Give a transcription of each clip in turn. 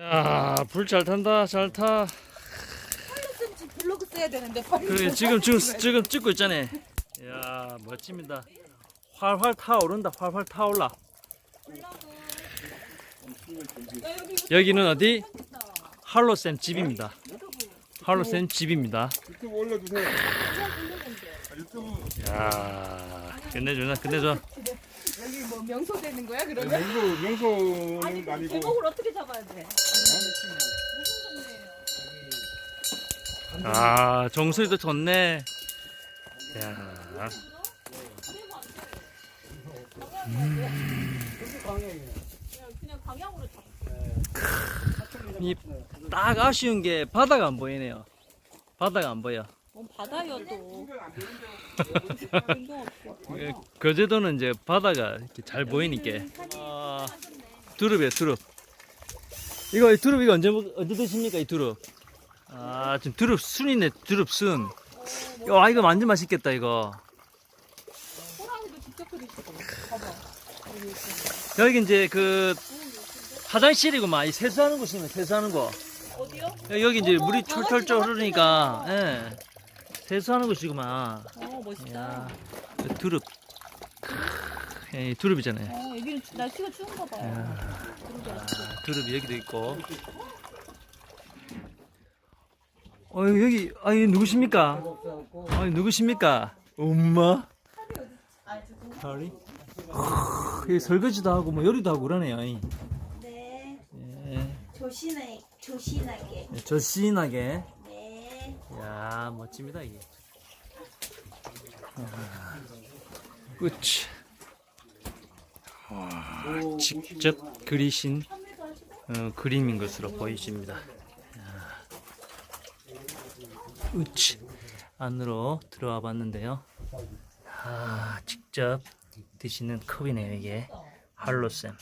야, 불 잘 탄다, 잘 타. 지 블로그 써야 되는데. 그래, 지금 지금 지금 찍고 있잖아. 야, 멋집니다. 활활 타오른다, 활활 타올라. 여기는 어디? 할로쌤 집입니다. 할로쌤 집입니다. 유튜브 올려주세요. 아, 유튜브 야, 끝내주나, 끝내줘. 명소 되는 거야 그러면? 명소 명소는 아니 아니고 제목을 어떻게 잡아야 돼? 아, 정수리도 좋네. 야, 그냥 방향으로 잡. 이딱 아쉬운 게 바다가 안 보이네요. 바다가 안 보여. 뭔 바다요 또. 예, 거제도는 이제 바다가 이렇게 잘 보이니까. 아, 두릅이에요, 두릅. 이거 이 두릅 이거 언제 먹- 언제 드십니까 이 두릅? 아, 지금 두릅 순이네, 두릅 순. 야, 이거 완전 맛있겠다 이거. 호랑이도 직접 그리시고. 봐봐. 여기 이제 그 화장실이구만. 이 세수하는 곳이네, 세수하는 곳. 어디요? 여기 이제 어머, 물이 강아지가 철철철 흐르니까, 예. 세수하는 곳이구만. 어 멋있다. 야, 그 두릅. 예, 이 두릅이잖아요. 어 여기는 추- 날씨가 추운가 봐요. 야. 그러게 아. 두릅이 여기도 있고. 어 여기 아니 누구십니까? 아니 누구십니까? 엄마? 하리? 여기 설거지도 하고 뭐 요리도 하고 그러네요. 이. 네, 예. 조신하게, 조신하게. 조신하게. 네. 야 멋집니다 이게. 야, 끝. 와, 직접 그리신 어, 그림인 것으로 보이십니다. 야. 으치 안으로 들어와 봤는데요. 아, 직접 드시는 컵이네요 이게 할로쌤.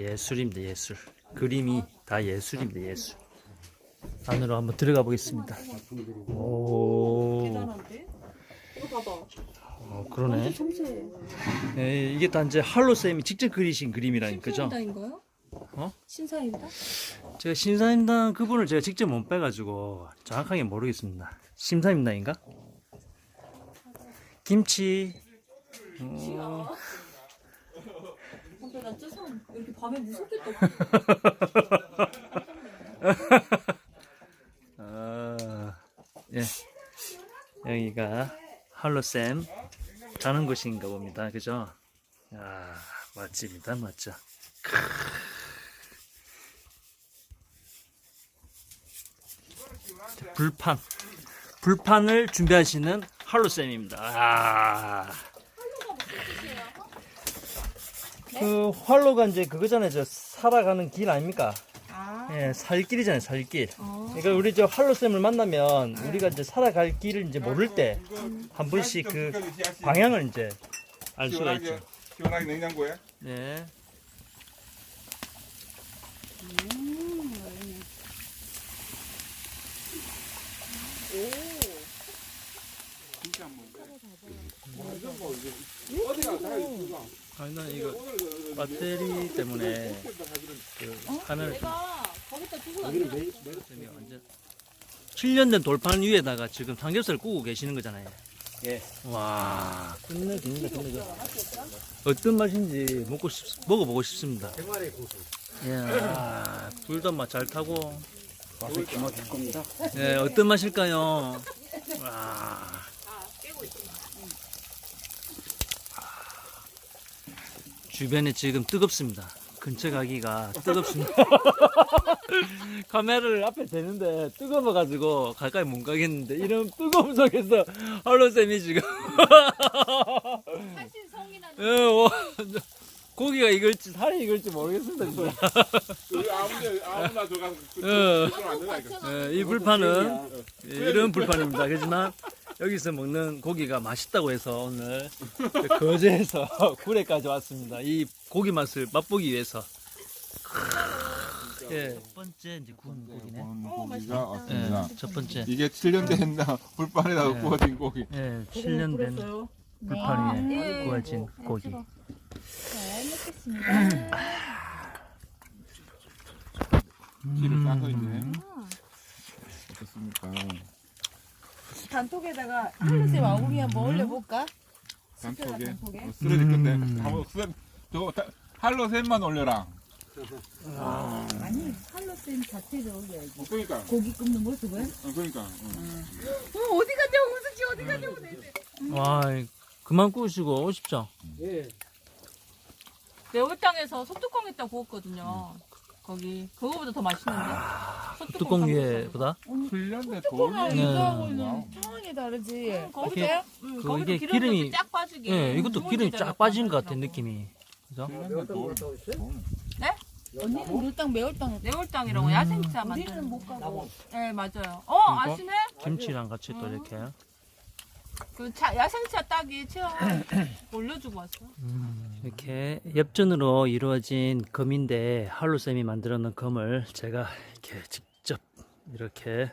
예술입니다 예술. 그림이 다 예술입니다 예술. 안으로 한번 들어가 보겠습니다. 오, 대단한데? 이거 봐봐. 어, 그러네. 섬세해. 예, 이게 다 이제 할로 쌤이 직접 그리신 거죠. 신사임당인가요? 어? 신사임당? 제가 신사임당 그분을 제가 직접 못 빼가지고 정확하게 모르겠습니다. 심사임당인가? 김치. 어, 이렇게 밤에 무섭겠다. 아, 예. 여기가 할로 쌤 자는 곳인가 봅니다. 그죠? 아. 멋져. 자, 불판. 불판을 준비하시는 할로 쌤입니다. 아. 그 활로가 이제 그거잖아요. 저 살아가는 길 아닙니까? 아. 예, 살 길이잖아요. 살 길. 어. 그러니까 우리 저 할로 쌤을 만나면 우리가 이제 살아갈 길을 이제 모를 때한 번씩 그 방향을 이제 알 수가 있죠. 시원하게 시원하게 냉장고에 네. 진짜 안 먹는데. 완전 뭐 이제 어디가 다 이거 아니 나 이거 배터리 때문에 그 카메라 좀 내가 거기다 두고 놨잖아. 쌤이 완전 7년 된 돌판 위에다가 지금 삼겹살을 구우고 계시는 거잖아요. 예. 와, 끝내줍니다, 끝내줘. 어떤 맛인지 먹고 싶, 먹어보고 싶습니다. 생활의 고수. 예, 불도 맛 잘 타고. 맛을 기막힐 겁니다. 예, 어떤 맛일까요? 와. 주변에 지금 뜨겁습니다. 근처 가기가 뜨겁습니다. 카메라를 앞에 대는데 뜨거워가지고 가까이 못 가겠는데 이런 뜨거움 속에서 할로쌤이 지금 예, 와, 고기가 익을지 살이 익을지 모르겠습니다. 진짜. 우리 아무나 아무나 들어가서 그- 예. 예, 이 불판은 예, 이런 불판입니다. 그렇지만 여기서 먹는 고기가 맛있다고 해서 오늘 그 거제에서 구례까지 왔습니다. 이 고기 맛을 맛보기 위해서. 예, 첫 번째 이제 구운 고기네. 고기가 왔습니다. 예, 첫 번째. 이게 7년 된 불판에다가 예. 구워진 고기. 예, 7년 된. 불판 네. 위에 구워진 고기. 잘 먹겠습니다. 키를 싸서 이제 음. 어떻습니까? 단톡에다가 할로쌤 아우리 한번 올려볼까? 단톡에 단톡에? 어, 쓰러질 건데 음. 한번 쓰러 저거 다- 할로 셋만 올려라. 아니 할로쌤 자체를 올려야지 어, 그러니까 고기 굽는 모습을 어, 그러니까 응. 어 어디 갔냐고 무슨 지 어디 갔냐고 내 와, 그만 구우시고 오십시오. 예. 매울땅에서 소뚜껑에다 구웠거든요. 거기 그거보다 더 맛있는데. 소뚜껑 뚜껑. 위에보다 뚜껑이랑 돌이. 네. 이거하고는 상황이 다르지 응, 거기도 이게- 응, 그 거기도 이게 기름이 기름이- 쫙 빠지게. 예, 이것도 기름이 쫙 빠지는 것 같아, 맛있더라고. 느낌이. 그죠? 틀렸네 돌. 돌. 언니는 물땅 매울땅 음. 야생차 우리는 만드는. 못 가고 네 맞아요. 어 이거? 아시네? 김치랑 같이 또 이렇게. 그 차, 야생차 따기 체험 올려주고 왔어. 이렇게 엽전으로 이루어진 검인데 할로쌤이 만들어 놓은 검을 제가 이렇게 직접 이렇게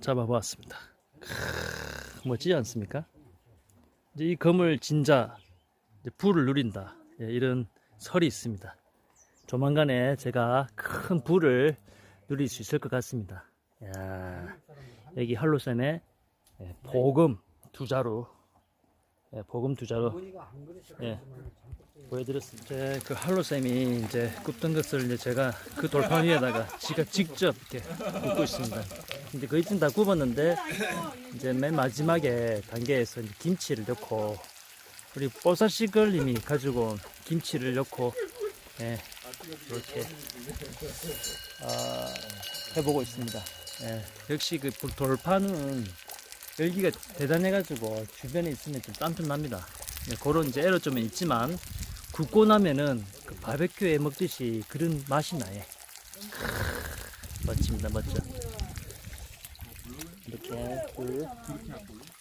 잡아보았습니다. 크으, 멋지지 않습니까? 이제 이 검을 진자 이제 불을 누린다 예, 이런 설이 있습니다. 조만간에 제가 큰 불을 누릴 수 있을 것 같습니다. 야, 여기 할로쌤의 예, 복음 두 자루, 예, 복음 두 자루. 예. 보여드렸습니다. 제그 할로 쌤이 이제 굽던 것을 이제 제가 그 돌판 위에다가 지가 직접 이렇게 굽고 있습니다. 이제 거의 좀다 굽었는데 이제 맨 마지막에 단계에서 이제 김치를 넣고 우리 뽀사시걸님이 가지고 온 김치를 넣고 예, 이렇게 아, 해보고 있습니다. 예, 역시 그 불- 돌판은 열기가 대단해가지고 주변에 있으면 좀 땀좀 납니다. 네, 그런 이제 애로점은 있지만 굽고 나면은 그 바베큐에 먹듯이 그런 맛이 나요. 멋집니다, 멋져. 이렇게 불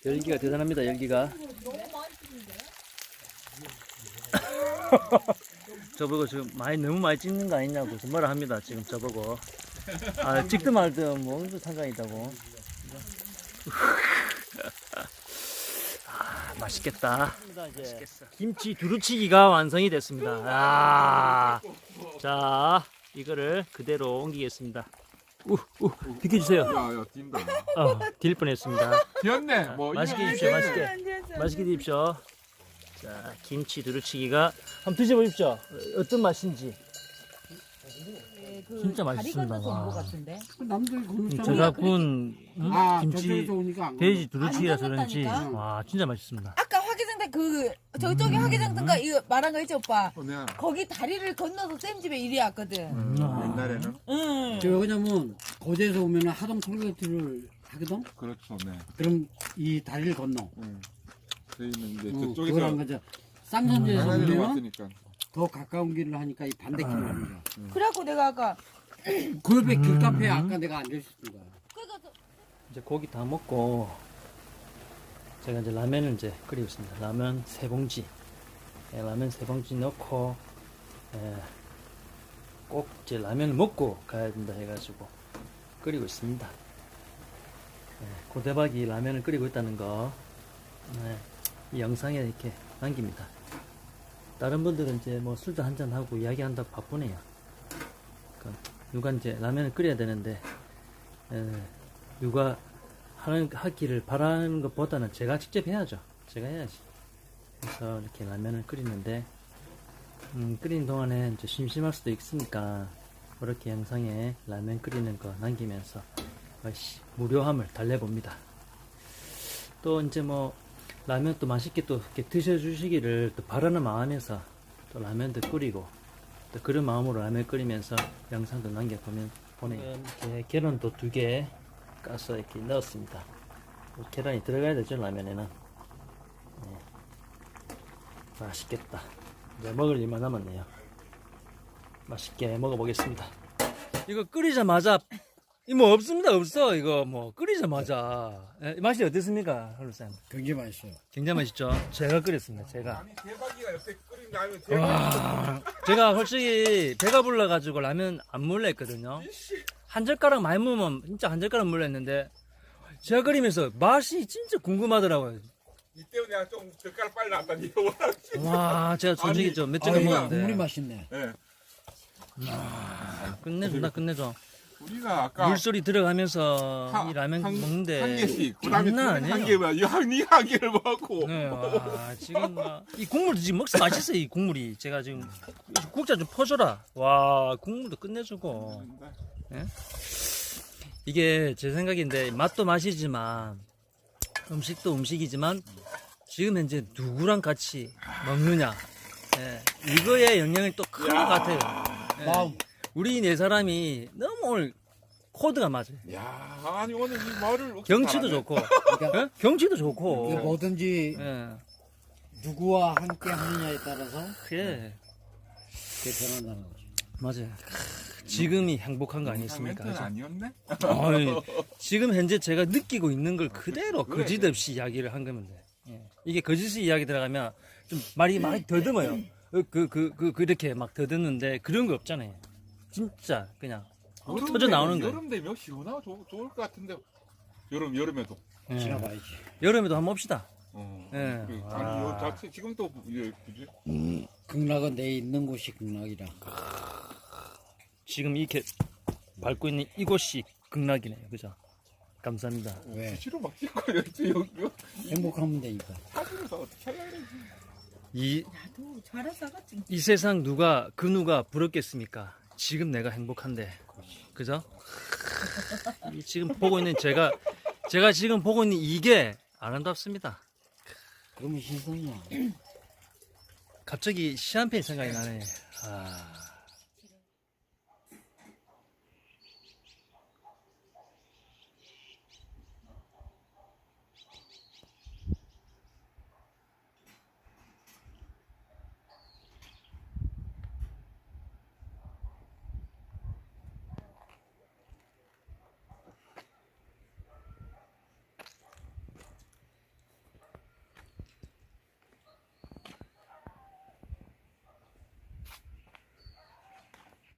열기가 대단합니다, 열기가. 저보고 지금 많이 너무 많이 찍는 거 아니냐고 좀 뭐라 합니다, 지금 저보고. 아, 찍든 말든 뭐 무슨 상관이 있다고. 아, 맛있겠다. 김치 두루치기가 완성이 됐습니다. 아, 자, 이거를 그대로 옮기겠습니다. 우, 우, 비켜주세요. 야야 뛴다. 어, 딜 뻔했습니다. 뛰었네. 뭐 맛있게 이거- 드십시오, 맛있게. 맛있게 드십시오. 자, 김치 두루치기가 한번 드셔보십시오. 어, 어떤 맛인지. 진짜 맛있습니다. 그 다리 건너서 온것 와. 같은데 남들 그 제가 구운 음, 아, 김치 저쪽에서 오니까 안 돼지 두루치기라서 안 그런지? 와 진짜 맛있습니다. 아까 화개장단 그 저쪽에 화개장단가 이거 말한 거 있지 오빠 어, 내가 거기 다리를 건너서 쌤 집에 일이 왔거든 음. 옛날에는 응 저 왜냐면 거제에서 오면 하동 톨게이트를 하거든. 그렇죠. 네. 그럼 이 다리를 건너. 응. 저희는 이제 어, 저쪽에서 한 거죠. 쌍산지에서 강아지로 오면 왔으니까. 더 가까운 길을 하니까 이 반대길을 합니다. 그래갖고 내가 아까 그 옆에 길카페에 아까 내가 앉아 있었던 거야. 이제 고기 다 먹고 제가 이제 라면을 이제 끓이고 있습니다. 라면 세 봉지, 예, 라면 세 봉지 넣고 예, 꼭 이제 라면을 먹고 가야 된다 해가지고 끓이고 있습니다. 예, 고대박이 라면을 끓이고 있다는 거 네, 이 영상에 이렇게 남깁니다. 다른 분들은 이제 뭐 술도 한잔 하고 이야기한다고 바쁘네요. 그 누가 이제 라면을 끓여야 되는데 예, 누가 하는 하기를 바라는 것보다는 제가 직접 해야죠. 제가 해야지. 그래서 이렇게 라면을 끓이는데 음, 끓이는 동안에 이제 심심할 수도 있으니까 그렇게 영상에 라면 끓이는 거 남기면서 무료함을 달래봅니다. 또 이제 뭐 라면 또 맛있게 또 이렇게 드셔주시기를 또 바라는 마음에서 또 라면도 끓이고 또 그런 마음으로 라면 끓이면서 영상도 남겨보면 보내요. 이렇게 계란도 두 개 까서 이렇게 넣었습니다. 계란이 들어가야 되죠 라면에는. 네. 맛있겠다. 이제 먹을 일만 남았네요. 맛있게 먹어보겠습니다. 이거 끓이자마자 이뭐 없습니다 없어 이거 뭐 끓이자마자 예, 맛이 어떻습니까 할로쌤? 굉장히 맛있어요. 굉장히 맛있죠. 제가 끓였습니다. 제가. 아니 대박이가 옆에 끓인 라면 대박. 와, 제가 솔직히 배가 불러가지고 라면 안 몰래 했거든요. 한 젓가락 많이 먹으면 진짜 한 젓가락 몰래 했는데 제가 끓이면서 맛이 진짜 궁금하더라고요. 이 때문에 내가 좀 젓가락 빨리 나왔다. 니가 워낙. 와, 제가 솔직히 아니, 좀 몇째 아, 가 이거 먹었는데. 국물이 맛있네. 예. 끝내준다, 끝내줘. 우리가 아까 물소리 들어가면서 한- 이 라면 한- 먹는데. 한 개씩. 그다음에 장난 한 아니에요. 개만 이한 개를 먹고. 네, 와, 지금 막, 이 국물도 지금 먹서 맛있어, 이 국물이. 제가 지금, 국자 좀 퍼줘라. 와, 국물도 끝내주고. 이게 제 생각인데, 맛도 맛이지만, 음식도 음식이지만, 지금 현재 누구랑 같이 먹느냐. 예, 이거에 영향이 또 큰 것 같아요. 예, 마음. 우리 네 사람이 너무 오늘 코드가 맞아요. 야, 아니 오늘 이 말을 어떻게 경치도 잘하네. 좋고, 그러니까 예? 경치도 이게 좋고. 뭐든지 예, 누구와 함께 하느냐에 따라서 그래. 그게 변한다는 거지. 맞아요. 지금이 행복한 거 아니겠습니까? 멘트는 그죠? 아니었네. 어이, 지금 현재 제가 느끼고 있는 걸 그대로 그래, 거짓 없이 이야기를 한 거면 돼. 예. 이게 거짓이 이야기 들어가면 좀 말이 많이 더듬어요. 어, 그, 그, 그, 그 렇게 막 더듬는데 그런 거 없잖아요. 진짜 그냥 여름 터져 나오는 거예요. 여름 되면 시원하고 좋, 좋을 것 같은데. 여름 여름에도. 예. 지나봐야지. 여름에도 한번 봅시다. 어. 예. 그, 아. 아니 요 자체 지금도 예, 그지? 극락은 내 있는 곳이 극락이라. 지금 이렇게 밟고 있는 이곳이 극락이네요. 그죠? 감사합니다. 왜? 수시로 막 찍거려. 여기 이거 행복하면 되니까. 사진에서 어떻게 하려고 그러지? 이, 나도 잘했어가지고. 이 세상 누가 그 누가 부럽겠습니까? 지금 내가 행복한데, 그죠? 이 지금 보고 있는 제가 제가 지금 보고 있는 이게 아름답습니다. 그러면 신선이야. 갑자기 시한편 생각이 나네. 아,